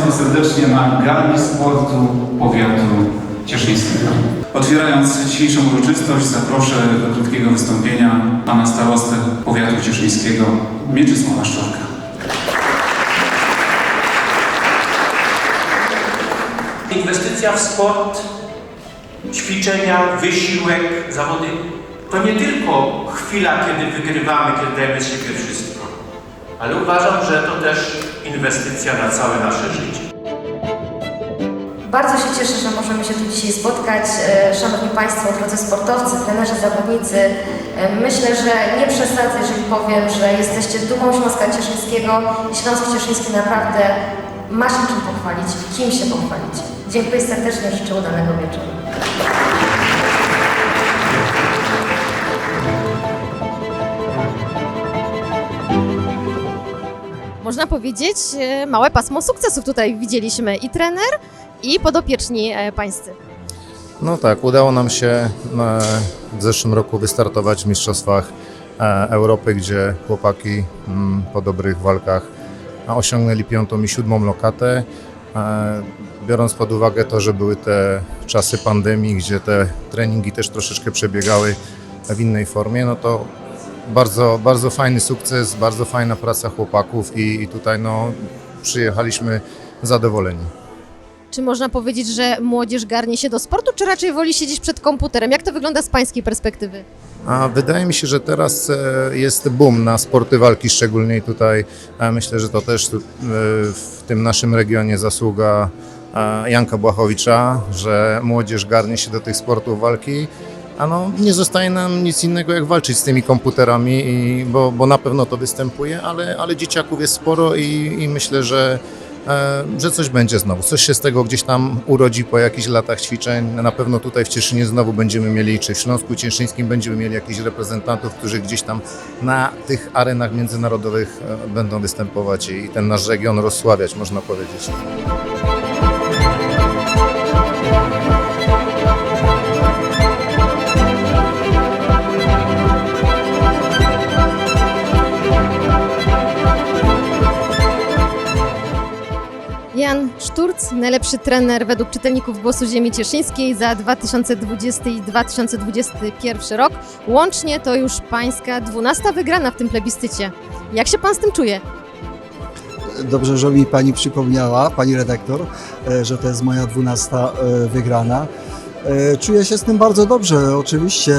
Państwa serdecznie na gali sportu powiatu cieszyńskiego. Otwierając dzisiejszą uroczystość zaproszę do krótkiego wystąpienia pana starostę powiatu cieszyńskiego Mieczysława Szczurka. Inwestycja w sport, ćwiczenia, wysiłek, zawody to nie tylko chwila, kiedy wygrywamy, kiedy dajemy z siebie wszystko, ale uważam, że to też inwestycja na całe nasze życie. Bardzo się cieszę, że możemy się tu dzisiaj spotkać. E, Szanowni Państwo, drodzy sportowcy, trenerzy, zawodnicy, e, myślę, że nie przesadzę, jeżeli powiem, że jesteście dumą Śląska Cieszyńskiego i Śląsk Cieszyński naprawdę ma się czym pochwalić, kim się pochwalić. Dziękuję serdecznie, życzę udanego wieczoru. Można powiedzieć, e, małe pasmo sukcesów tutaj widzieliśmy i trener, i podopieczni e, pańscy. No tak, udało nam się e, w zeszłym roku wystartować w Mistrzostwach Europy, gdzie chłopaki mm, po dobrych walkach osiągnęli piątą i siódmą lokatę. Biorąc pod uwagę to, że były te czasy pandemii, gdzie te treningi też troszeczkę przebiegały w innej formie, no to bardzo, bardzo fajny sukces, bardzo fajna praca chłopaków i, i tutaj no, przyjechaliśmy zadowoleni. Czy można powiedzieć, że młodzież garnie się do sportu, czy raczej woli siedzieć przed komputerem? Jak to wygląda z pańskiej perspektywy? A wydaje mi się, że teraz e, jest boom na sporty walki, szczególnie tutaj myślę, że to też e, w tym naszym regionie zasługa e, Janka Błachowicza, że młodzież garnie się do tych sportów walki. A no, nie zostaje nam nic innego jak walczyć z tymi komputerami, i, bo, bo na pewno to występuje, ale, ale dzieciaków jest sporo i, i myślę, że, e, że coś będzie znowu. Coś się z tego gdzieś tam urodzi po jakichś latach ćwiczeń. Na pewno tutaj w Cieszynie znowu będziemy mieli, czy w Śląsku Cieszyńskim będziemy mieli jakichś reprezentantów, którzy gdzieś tam na tych arenach międzynarodowych e, będą występować i ten nasz region rozsławiać, można powiedzieć. Jan Szturc, najlepszy trener według czytelników Głosu Ziemi Cieszyńskiej za 2020 i 2021 rok. Łącznie to już pańska dwunasta wygrana w tym plebiscycie. Jak się pan z tym czuje? Dobrze, że mi pani przypomniała, pani redaktor, e, że to jest moja dwunasta e, wygrana. E, Czuję się z tym bardzo dobrze. Oczywiście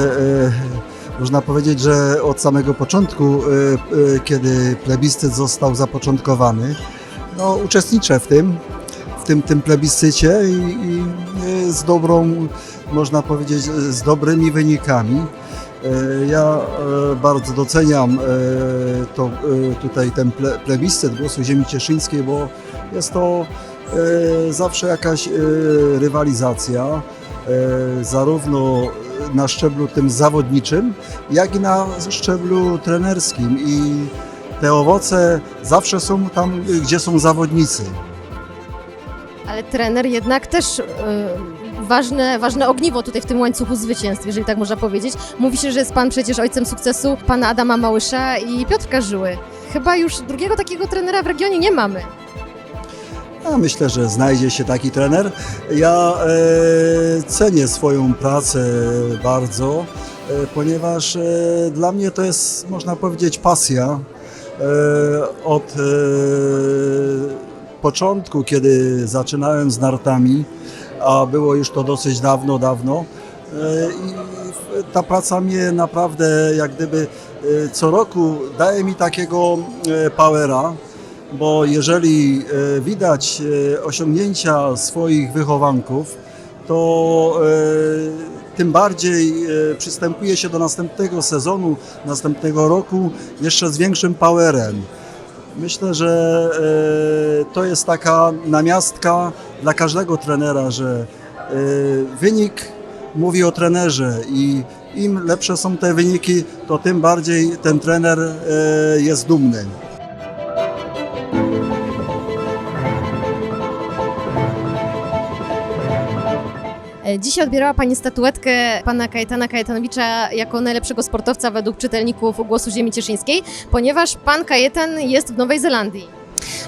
można powiedzieć, że od samego początku, kiedy plebiscyt został zapoczątkowany, no, uczestniczę w tym, w tym, tym plebiscycie i, i e, z dobrą, można powiedzieć, z dobrymi wynikami. E, Ja e, bardzo doceniam to, tutaj ten ple, plebiscyt Głosu Ziemi Cieszyńskiej, bo jest to zawsze jakaś rywalizacja, zarówno na szczeblu tym zawodniczym, jak i na szczeblu trenerskim i te owoce zawsze są tam, gdzie są zawodnicy. Ale trener jednak też y, ważne, ważne ogniwo tutaj w tym łańcuchu zwycięstw, jeżeli tak można powiedzieć. Mówi się, że jest pan przecież ojcem sukcesu pana Adama Małysza i Piotrka Żyły. Chyba już drugiego takiego trenera w regionie nie mamy. Ja myślę, że znajdzie się taki trener. Ja e, cenię swoją pracę bardzo, e, ponieważ e, dla mnie to jest, można powiedzieć, pasja. E, od e, początku, kiedy zaczynałem z nartami, a było już to dosyć dawno, dawno, e, i ta praca mnie naprawdę jak gdyby co roku daje mi takiego powera, bo jeżeli widać osiągnięcia swoich wychowanków, to tym bardziej e, przystępuje się do następnego sezonu, następnego roku jeszcze z większym powerem. Myślę, że e, to jest taka namiastka dla każdego trenera, że e, wynik mówi o trenerze i im lepsze są te wyniki, to tym bardziej ten trener jest dumny. Dzisiaj odbierała Pani statuetkę pana Kajetana Kajetanowicza jako najlepszego sportowca według czytelników Głosu Ziemi Cieszyńskiej, ponieważ pan Kajetan jest w Nowej Zelandii.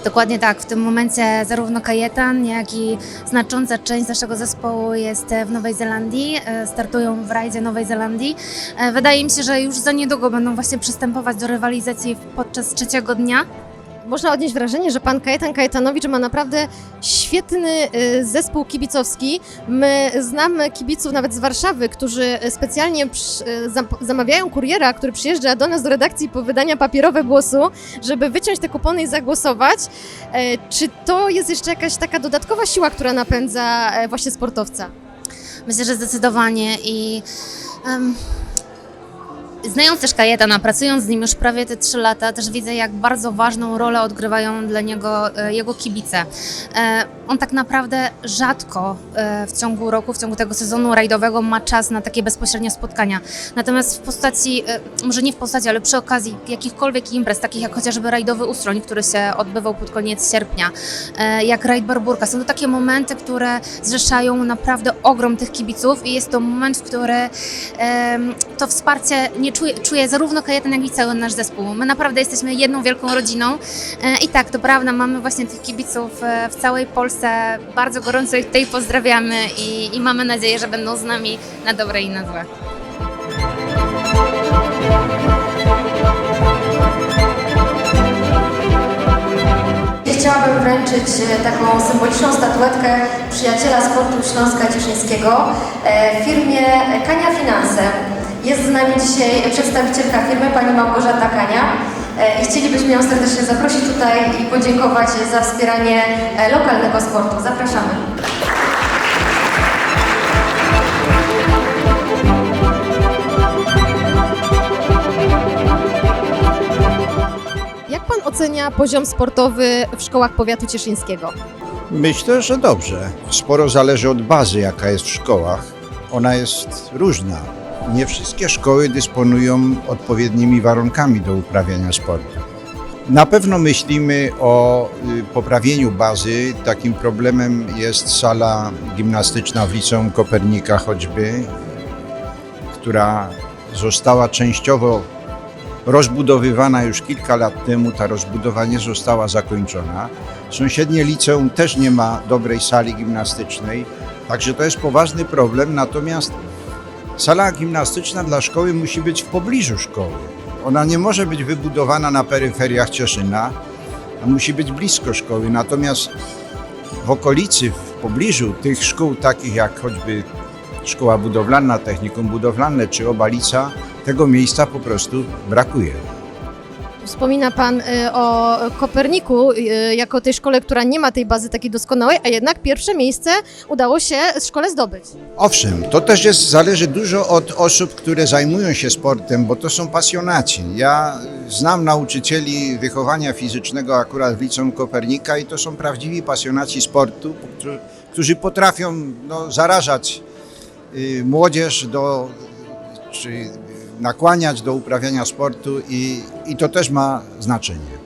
Dokładnie tak. W tym momencie zarówno Kajetan, jak i znacząca część naszego zespołu jest w Nowej Zelandii. E, Startują w rajdzie Nowej Zelandii. E, Wydaje mi się, że już za niedługo będą właśnie przystępować do rywalizacji podczas trzeciego dnia. Można odnieść wrażenie, że pan Kajetan Kajetanowicz ma naprawdę świetny y, zespół kibicowski. My znamy kibiców nawet z Warszawy, którzy specjalnie y, zam- zamawiają kuriera, który przyjeżdża do nas do redakcji po wydania papierowe głosu, żeby wyciąć te kupony i zagłosować. E, Czy to jest jeszcze jakaś taka dodatkowa siła, która napędza e, właśnie sportowca? Myślę, że zdecydowanie i em, znając też Kajetana, pracując z nim już prawie te trzy lata, też widzę, jak bardzo ważną rolę odgrywają dla niego e, jego kibice. E, on tak naprawdę rzadko e, w ciągu roku, w ciągu tego sezonu rajdowego ma czas na takie bezpośrednie spotkania. Natomiast w postaci, może nie w postaci, ale przy okazji jakichkolwiek imprez, takich jak chociażby rajdowy Ustroń, który się odbywał pod koniec sierpnia, jak rajd Barburka, są to takie momenty, które zrzeszają naprawdę ogrom tych kibiców i jest to moment, w którym em, to wsparcie nie czuje, czuje zarówno Kajetan, jak i cały nasz zespół. My naprawdę jesteśmy jedną wielką rodziną e, i tak, to prawda, mamy właśnie tych kibiców e, w całej Polsce. Bardzo gorąco ich tutaj pozdrawiamy i, i mamy nadzieję, że będą z nami na dobre i na złe. Chciałabym wręczyć e, taką symboliczną statuetkę przyjaciela sportu Śląska Cieszyńskiego e, firmie Kania Finanse. Jest z nami dzisiaj przedstawicielka firmy, pani Małgorzata Kania. E, I chcielibyśmy ją serdecznie zaprosić tutaj i podziękować za wspieranie e, lokalnego sportu. Zapraszamy. Jak pan ocenia poziom sportowy w szkołach powiatu cieszyńskiego? Myślę, że dobrze. Sporo zależy od bazy, jaka jest w szkołach. Ona jest różna. Nie wszystkie szkoły dysponują odpowiednimi warunkami do uprawiania sportu. Na pewno myślimy o y, poprawieniu bazy. Takim problemem jest sala gimnastyczna w Liceum Kopernika choćby, która została częściowo rozbudowywana już kilka lat temu. Ta rozbudowa nie została zakończona. Sąsiednie liceum też nie ma dobrej sali gimnastycznej, także to jest poważny problem. Natomiast sala gimnastyczna dla szkoły musi być w pobliżu szkoły. Ona nie może być wybudowana na peryferiach Cieszyna, a musi być blisko szkoły. Natomiast w okolicy, w pobliżu tych szkół, takich jak choćby Szkoła Budowlana, Technikum Budowlane czy Obalica, tego miejsca po prostu brakuje. Wspomina Pan y, o Koperniku y, jako tej szkole, która nie ma tej bazy takiej doskonałej, a jednak pierwsze miejsce udało się szkole zdobyć. Owszem, to też jest, zależy dużo od osób, które zajmują się sportem, bo to są pasjonaci. Ja znam nauczycieli wychowania fizycznego akurat w Liceum Kopernika i to są prawdziwi pasjonaci sportu, którzy- którzy potrafią no, zarażać y, młodzież do, czy nakłaniać do uprawiania sportu i, i to też ma znaczenie.